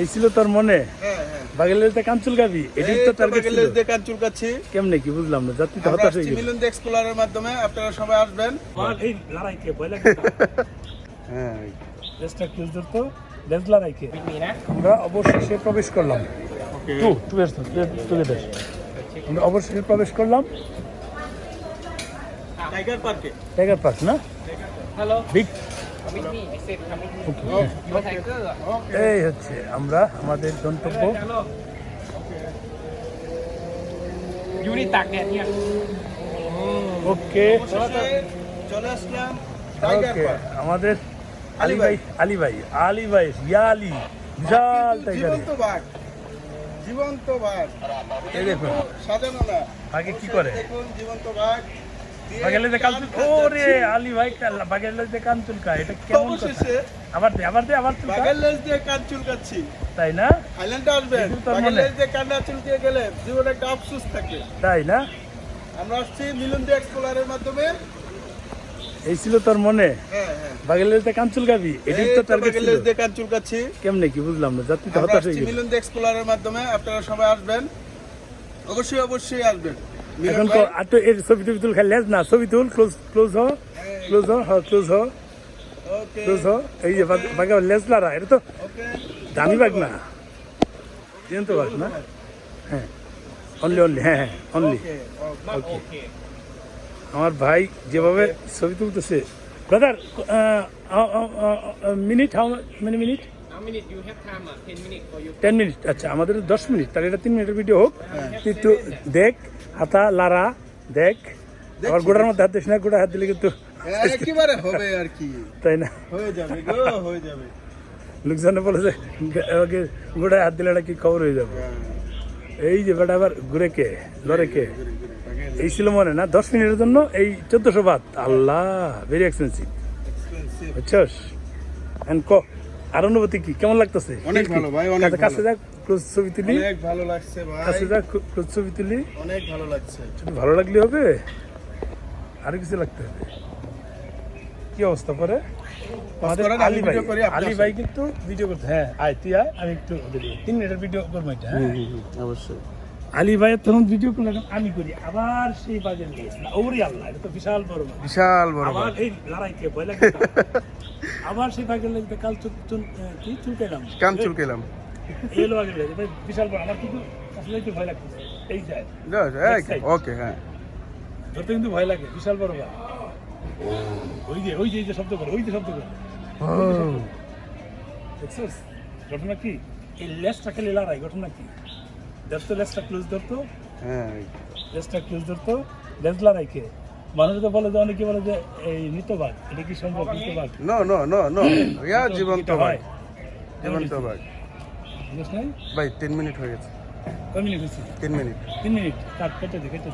এই ছিল তোর মনে? হ্যাঁ হ্যাঁ। বাগের লেজতে কান চুলকাবি? এটাই এই তো তো টার্গেট ছিল। দিয়ে কান চুলকাচ্ছি। কেমনে কি বুঝলাম না যাত্রী তো আমরা হতাশ হয়ে গেল। মিলন এক্সপ্লোরারের মাধ্যমে আপনারা সবাই আসবেন। এই লড়াইকে ভয় লাগে হ্যাঁ ধরতো লেজ লড়াইকে আমরা অবশেষে প্রবেশ করলাম। টু টু টুগেদার আমরা অবশেষে প্রবেশ করলাম। টাইগার পার্কে টাইগার পার্ক না? Hello, বিগ এই হচ্ছে আমরা আমাদের গন্তব্য. ওকে আমাদের আলী ভাই ভাই। আলী ভাই আলী ভাই ইয়া আলী বিশাল টাইগার জীবন্ত বাঘ। এই দেখুন। সাজানো না। আগে কি করে? জীবন্ত বাঘ। বাগের কান চুল কান ওরে। আলী ভাই কান চুলকা এটা কেমন কথা? আবার দে আবার দে আবার চুলকা দিয়ে কান চুলকাচ্ছি তাই না? আসবেন। দিয়ে কান্না চুলকে গেলে জীবনে একটা আফসোস থাকে। তাই না? আমরা আসছি মিলন দি এক্সপ্লোরারের মাধ্যমে। এই ছিল তোর মনে? হ্যাঁ হ্যাঁ। কান চুলকাবি এটাই তো টার্গেট ছিল। দিয়ে কান চুলকাচ্ছি কেমনে কি বুঝলাম না যাত্রী তো হতাশ হয়ে গেল। মিলন দি এক্সপ্লোরারের মাধ্যমে আপনারা সবাই আসবেন। অবশ্যই অবশ্যই আসবেন। এখন তো আর তো এর ছবি টবি তুল খালি লেজ না ছবি তুল ক্লোজ ক্লোজ হ ক্লোজ হ ক্লোজ হ ক্লোজ হ এই যে বাগের লেজ লারা এটা তো দামি বাঘ না। জিয়ন্ত বাঘ না। হ্যাঁ অনলি অনলি হ্যাঁ হ্যাঁ অনলি ওকে আমার ভাই যেভাবে ছবি তুলতেছে। Brother minute how many minute How many you have time? Uh, 10 minutes for you. Ten minute আচ্ছা আমাদের দশ মিনিট তাহলে এটা তিন মিনিটের ভিডিও হোক। তুই একটু দেখ হাতা লারা দেখ। আবার গোড়ার মধ্যে হাত দিস না গোড়া হাত দিলে কিন্তু একেবারে হবে আর কি। তাই না? হয়ে যাবে গো হয়ে যাবে। লোকজনে বলে যে আমাকে গোড়ায় হাত দিলে নাকি খবর হয়ে যাবে। এই যে বেটা আবার ঘুরে কে লড়ে কে? এই ছিল মনে না? দশ মিনিটের জন্য এই চোদ্দশো বাদ। Allah very expensive. বুঝছস? এন্ড ক আর অনুভূতি কি? কেমন লাগতেছে? অনেক ভালো ভাই, অনেক কাছে- যাক ক্লোজ ছবি তুলি। অনেক ভালো লাগছে ভাই। কাছে যাক ক্লোজ ছবি তুলি। অনেক ভালো লাগছে। শুধু ভালো লাগলে হবে? আর কিছু লাগতে হবে? কি অবস্থা পরে? আলী ভাই। করি, আলী ভাই কিন্তু ভিডিও করতে হ্যাঁ আয় তুই আয় আমি একটু তিন মিনিটের ভিডিও করব এটা হ্যাঁ? অবশ্যই। আলী ভাইয়ের তখন ভিডিও করলাম আমি করি। আবার সেই বাজের নিয়ে ওরে আল্লাহ এটা তো বিশাল বড়। বিশাল বড় আবার এই লড়াইকে ভয় লাগে। আবার সেই বাঘের লেগে কাল চুল চুল কি চুলকাইলাম কান চুলকেলাম। এলো বাঘের লেগে ভাই, বিশাল বড়। আমার কিন্তু আসলে একটু ভয় লাগতেছে। এই যায় ওকে হ্যাঁ। ধরতে কিন্তু ভয় লাগে বিশাল বড় বাঘ ওই যে ওই যে এই যে শব্দ করে ওই যে শব্দ করে। দেখছিস? ঘটনা কি? এই লেসটা খেলে লড়াই ঘটনা কি? ধরতো লেসটা ক্লোজ ধরতো। হ্যাঁ। ক্লোজ ধরতো। মানুষ তো বলে যে অনেকে বলে যে এই মৃত বাঘ এটা কি সম্ভব? মৃত বাঘ no no no no yeah জীবন্ত ভাই জীবন্ত ভাই ভাই তিন মিনিট হয়ে গেছে। কয় মিনিট হয়েছে? তিন মিনিট। তিন মিনিট। কাট কেটে দে কেটে